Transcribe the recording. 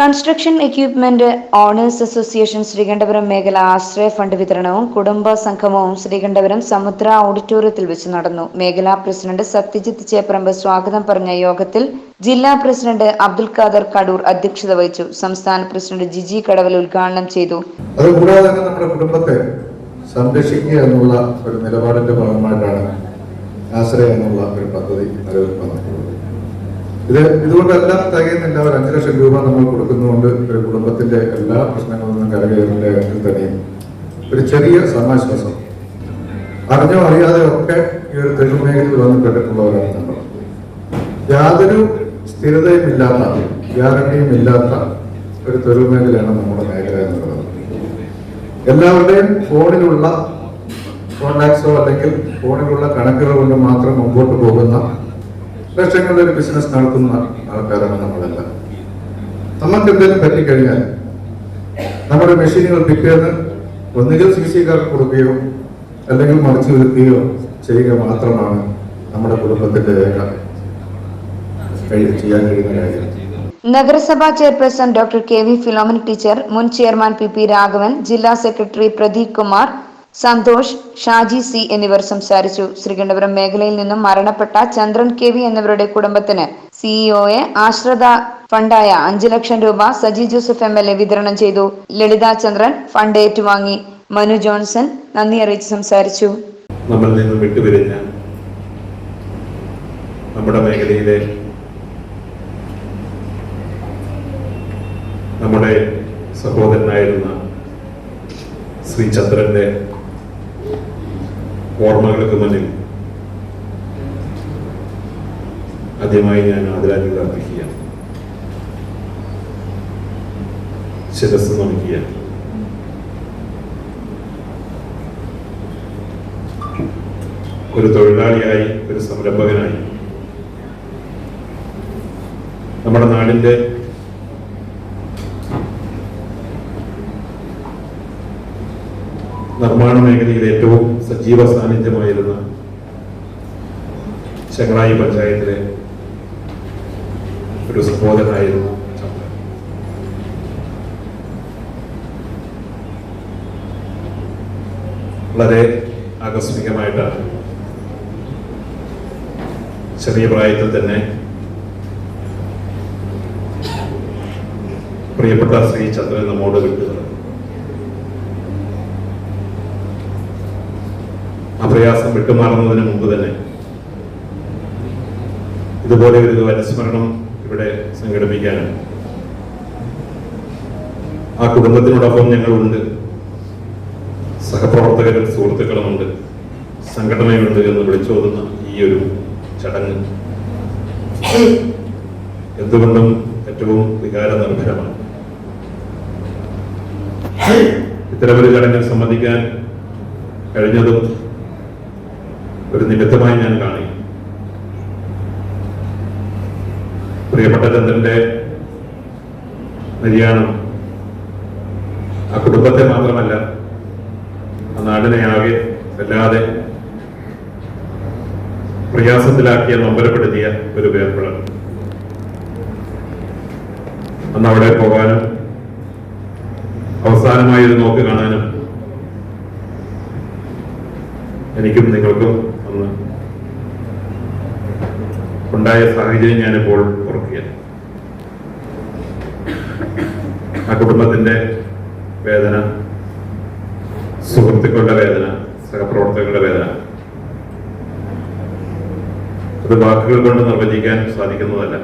Construction equipment owners association Sreekandapuram മേഖല Ashraya fund വിതരണവും കുടുംബ സംഗമവും ശ്രീകണ്ഠപുരം സമുദ്ര ഓഡിറ്റോറിയത്തിൽ വെച്ച് നടന്നു. മേഖലാ പ്രസിഡന്റ് സത്യജിത്ത് ചേപ്രമ്പ് സ്വാഗതം പറഞ്ഞ യോഗത്തിൽ ജില്ലാ പ്രസിഡന്റ് അബ്ദുൽ ഖാദർ കടൂർ അധ്യക്ഷത വഹിച്ചു. സംസ്ഥാന പ്രസിഡന്റ് ജിജി കടവൽ ഉദ്ഘാടനം ചെയ്തു. നമ്മുടെ കുടുംബത്തെ സംരക്ഷിക്കുക എന്നുള്ള ഒരു നിലപാടിന്റെ ഭാഗമായിട്ടാണ് ആശ്രയ എന്നുള്ള ഒരു പദ്ധതി ഇത് ഇതുകൊണ്ടെല്ലാം തികയുന്നില്ല. ഒരു അഞ്ചു ലക്ഷം രൂപ നമ്മൾ കൊടുക്കുന്നതുകൊണ്ട് ഒരു കുടുംബത്തിന്റെ എല്ലാ പ്രശ്നങ്ങളിൽ നിന്നും കരകയറുന്ന തന്നെയും ഒരു ചെറിയ സമാശ്വാസം. അറിഞ്ഞോ അറിയാതെ ഒക്കെ ഈ ഒരു തൊഴിൽ മേഖലയിൽ വന്നിപ്പെട്ടിട്ടുള്ളവരാണ് നമ്മൾ. യാതൊരു സ്ഥിരതയും ഇല്ലാത്ത ഗ്യാരണ്ടിയും ഇല്ലാത്ത ഒരു തൊഴിൽ മേഖലയാണ് നമ്മുടെ മേഖല എന്നുള്ളത്. എല്ലാവരുടെയും ഫോണിലുള്ള കോൺടാക്ട്സോ അല്ലെങ്കിൽ ഫോണിലുള്ള കണക്കുകൾ കൊണ്ട് മാത്രം മുമ്പോട്ട് പോകുന്ന ലക്ഷങ്ങളുടെ ഒരു ബിസിനസ് നടത്തുന്ന ആൾക്കാരാണ് നമ്മളെല്ലാം. നമുക്ക് എന്തെങ്കിലും പറ്റിക്കഴിഞ്ഞാൽ നമ്മുടെ മെഷീനുകൾ പിറ്റേന്ന് ഒന്നുകിൽ സി സി കാർക്ക് കൊടുക്കുകയോ അല്ലെങ്കിൽ മറിച്ചു വരുത്തുകയോ ചെയ്യുക മാത്രമാണ് നമ്മുടെ കുടുംബത്തിന്റെ ചെയ്യാൻ കഴിയുന്ന കാര്യം. നഗരസഭാ chairperson doctor K V Philomen teacher മുൻ ചെയർമാൻ പി പി രാഘവൻ ജില്ലാ സെക്രട്ടറി പ്രദീപ് കുമാർ സന്തോഷ് ഷാജി സി എന്നിവർ സംസാരിച്ചു. ശ്രീകണ്ഠപുരം മേഖലയിൽ നിന്നും മരണപ്പെട്ട ചന്ദ്രൻ കെ വി എന്നിവരുടെ കുടുംബത്തിന് സിഇഒയെ ആശ്രിത ഫണ്ടായ അഞ്ചു ലക്ഷം രൂപ Saji Joseph M L A വിതരണം ചെയ്തു. ലളിത ചന്ദ്രൻ ഫണ്ട് ഏറ്റുവാങ്ങി. മനു ജോൺസൺ നന്ദി അറിയിച്ച് സംസാരിച്ചു. നമ്മളിൽ നിന്നും വിട്ടുപിരിഞ്ഞ നമ്മുടെ മേഖലയിലെ നമ്മുടെ സഹോദരനായിരുന്ന ശ്രീ ചന്ദ്രന്റെ ഓർമ്മകൾക്ക് മുന്നിൽ ആദ്യമായി ഞാൻ ആദരാഞ്ജലി അർപ്പിക്കുകയാണ് ശിരസ് നമിക്കുകയാണ് ഒരു തൊഴിലാളിയായി ഒരു സംരംഭകനായി. നമ്മുടെ നാടിന്റെ നിർമ്മാണ മേഖലയിൽ ഏറ്റവും സജീവ സാന്നിധ്യമായിരുന്ന ചെങ്ങളായി പഞ്ചായത്തിലെ ഒരു സഹോദരനായിരുന്നു വളരെ ആകസ്മികമായിട്ടാണ് ചെറിയ പ്രായത്തിൽ തന്നെ പ്രിയപ്പെട്ട ശ്രീ ചന്ദ്രൻ നമ്മോട് വിട്ടത് പ്രയാസം വിട്ടുമാറുന്നതിന് മുമ്പ് തന്നെ ഇതുപോലെ ഒരു അനുസ്മരണം ഇവിടെ സംഘടിപ്പിക്കാനാണ്. ആ കുടുംബത്തിനോടൊപ്പം ഞങ്ങളുണ്ട്. സഹപ്രവർത്തകരും സുഹൃത്തുക്കളുമുണ്ട്. സംഘടനയുണ്ട് എന്ന് വിളിച്ചോതുന്ന ഈ ഒരു ചടങ്ങ് എന്തുകൊണ്ടും ഏറ്റവും വികാര നിർഭരമാണ് ഇത്തരമൊരു ചടങ്ങിൽ സംബന്ധിക്കാൻ കഴിഞ്ഞതും ഒരു നിമിത്തമായി ഞാൻ കാണി. പ്രിയപ്പെട്ട ചന്ദ്രന്റെ നിര്യാണം ആ കുടുംബത്തെ മാത്രമല്ല ആ നാടിനെ ആകെ വല്ലാതെ പ്രയാസത്തിലാക്കിയ നൊമ്പരപ്പെടുത്തിയ ഒരു വേർപ്പെടൽ അന്ന് അവിടെ പോകാനും അവസാനമായി ഒരു നോക്ക് കാണാനും എനിക്കും നിങ്ങൾക്കും ഉണ്ടായ സാഹചര്യം ഞാനിപ്പോൾ ഓർക്കുകയാണ് ആ കുടുംബത്തിന്റെ വേദന സുഹൃത്തുക്കളുടെ വേദന സഹപ്രവർത്തകരുടെ വേദന അത് വാക്കുകൾ കൊണ്ട് നിർവചിക്കാൻ സാധിക്കുന്നതല്ല.